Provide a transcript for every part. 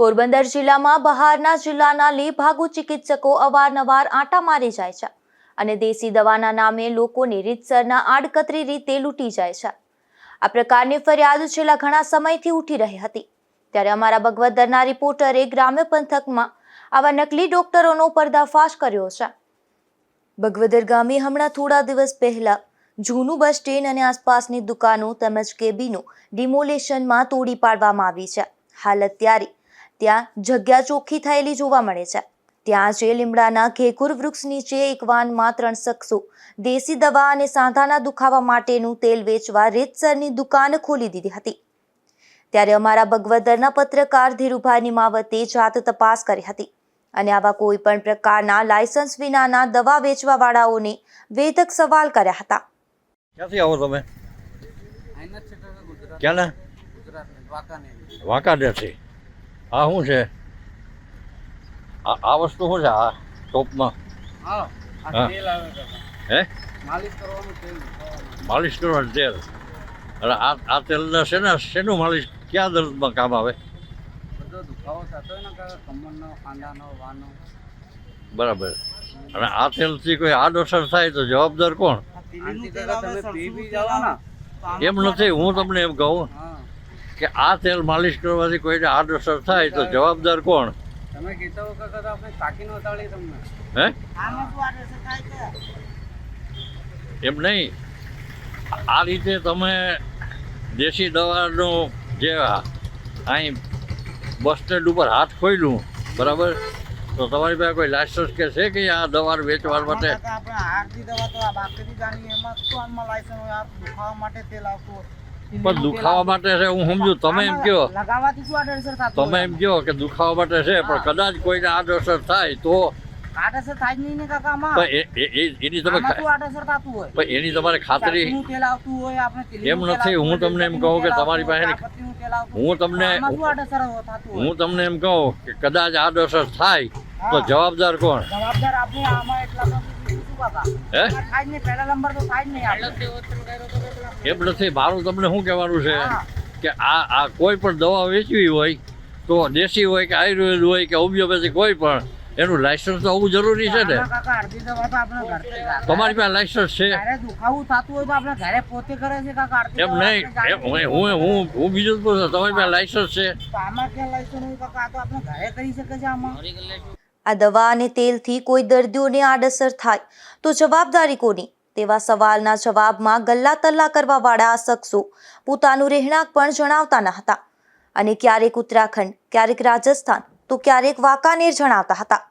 પોરબંદર જિલ્લામાં બહારના જિલ્લાના લેભાગુ ચિકિત્સકો અવારનવાર આંટા મારી જાય છે અને દેશી દવાના નામે લોકોને રીતસરના આડકતરી રીતે લૂંટી જાય છે. આ પ્રકારની ફરિયાદ છેલ્લા ઘણા સમયથી ઉઠી રહી હતી. ત્યારે અમારા બગવદરના રિપોર્ટરે ગ્રામ્ય પંથકમાં આવા નકલી ડોક્ટરોનો પર્દાફાશ કર્યો છે. ભગવદર ગામે હમણાં થોડા દિવસ પહેલા જૂનું બસ સ્ટેન્ડ અને આસપાસની દુકાનો તેમજ કેબીનો ડિમોલેશનમાં તોડી પાડવામાં આવી છે. હાલ અત્યારે ત્યાં જગ્યા ચોખ્ખી થયેલી જોવા મળે છે. ત્યાં જે લીમડાના ઘેઘુર વૃક્ષ નીચે એક વાનમાં ત્રણ શખ્સો દેશી દવા અને સાંધાના દુખાવા માટેનું તેલ વેચવા રેતસરની દુકાન ખોલી દીધી હતી. ત્યારે અમારા બગવદરના પત્રકાર ધીરુભાઈ માવતે જાત તપાસ કરી હતી અને આવા કોઈ પણ પ્રકારના લાયસન્સ વિનાના દવા વેચવા વાળાઓને વેધક સવાલ કર્યા હતા. ક્યાંથી આવો તમે? ક્યાંના? વાંકાનેર વાંકાનેરથી. આ શું છે? આ આ વસ્તુ શું છે? આ ટોપમાં? હા માલિશ કરવાનું તેલ. અને આ આ તેલના શેના શેનું માલિશ? ક્યાં દર્દમાં કામ આવે? ને બરાબર. અને આ તેલથી કોઈ આડઅસર થાય તો જવાબદાર કોણ? ને. એમ નથી હું તમને એમ કહું. કે આ તેલ માલિશ કરવાથી કોઈને આડઅસર થાય તો જવાબદાર કોણ? તમે કહેતા હો કાકા તો આપણે તાકીને તાળી તમને. હે? એમ નહીં. આ રીતે તમે દેશી દવાનો જે અહીં બસ સ્ટેન્ડ ઉપર હાથ ખોલ્યું બરાબર? તો તમારી પાસે કોઈ લાયસન્સ કે છે કે આ દવા વેચવા માટે? આપણે હારથી દવા તો આ બાકરી જાણીએ. એમાં શું આમાં લાયસન્સ હોય? આ દુખાવા માટે તેલ આવતું હોય. પણ દુખાવા માટે છે હું સમજુ તમે એમ કહો તમે એમ કહો કે દુખાવા માટે છે પણ કદાચ કોઈને આડઅસર થાય તો? આડઅસર થાય જ નહીં ને કાકા આમાં. એ- એ- એ- એની તમે આમાં ખા- શું આડઅસર થતું હોય? પણ એની તમારે ખાતરી તેલ આવતું હોય આપણે એમ નથી, હું તમને એમ કહું કે તમારી પાસે- હું તમને હું તમને એમ કહું કે કદાચ આડઅસર થાય તો જવાબદાર કોણ? જવાબદાર આપણે આમાં એટલા હે. એમ નથી મારું તમને શું કહેવાનું છે? કે આ આ કોઈ પણ દવા વેચવી હોય તો દેશી હોય કે આયુર્વેદ હોય કે હોમિયોપેથી કોઈ પણ એનું લાયસન્સ તો હોવું જરૂરી છે ને? તમારી પાસે લાયસન્સ છે? દુખાવું થતું હોય તો આપણે ઘરે પોતે કરે છે કાકા એમ નહીં. હું હું હું હું બીજું પૂછું. તમારી પાસે લાયસન્સ છે? આ દવા અને તેલથી કોઈ દર્દીઓને આડઅસર થાય તો જવાબદારી કોની? તેવા સવાલના જવાબમાં ગલ્લા તલ્લા કરવાવાળા આ શખ્સો પોતાનું રહેણાંક પણ જણાવતા ન હતા. અને ક્યારેક ઉત્તરાખંડ, ક્યારેક રાજસ્થાન, તો ક્યારેક વાંકાનેર જણાવતા હતા.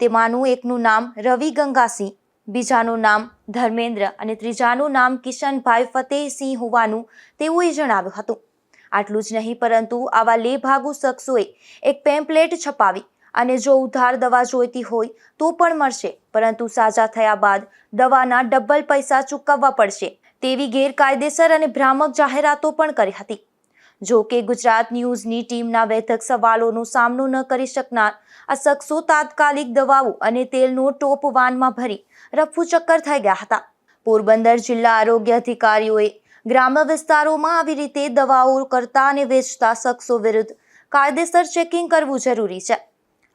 તેમાંનું એકનું નામ રવિ ગંગાસિંહ, બીજાનું નામ ધર્મેન્દ્ર અને ત્રીજાનું નામ કિશનભાઈ ફતેહસિંહ હોવાનું તેઓએ જણાવ્યું હતું. આટલું જ નહીં, પરંતુ આવા લેભાગુ શખ્સોએ એક પેમ્પલેટ છપાવી અને જો ઉધાર દવા જોઈતી હોય તો પણ મળશે, પરંતુ સાજા થયા બાદ દવાના ડબલ પૈસા ચૂકવવા પડશે તેવી ગેરકાયદેસર અને ભ્રામક જાહેરાતો પણ કરી હતી. જો કે ગુજરાત ન્યૂઝની ટીમના વેધક સવાલોનો સામનો ન કરી શકનાર આ શખ્સો તાત્કાલિક દવાઓ અને તેલનો ટોપ વાનમાં ભરી રફુ ચક્કર થઈ ગયા હતા. પોરબંદર જિલ્લા આરોગ્ય અધિકારીઓએ ગ્રામ્ય વિસ્તારોમાં આવી રીતે દવાઓ કરતા અને વેચતા શખ્સો વિરુદ્ધ કાયદેસર ચેકિંગ કરવું જરૂરી છે.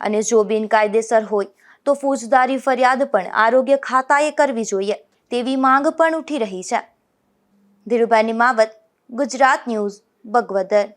અને જો બિનકાયદેસર હોય, તો ફોજદારી ફરિયાદ પણ આરોગ્ય ખાતાએ કરવી જોઈએ તેવી માંગ પણ ઉઠી રહી છે. ધીરુભાઈ નિમાવત ગુજરાત ન્યૂઝ, બગવદર.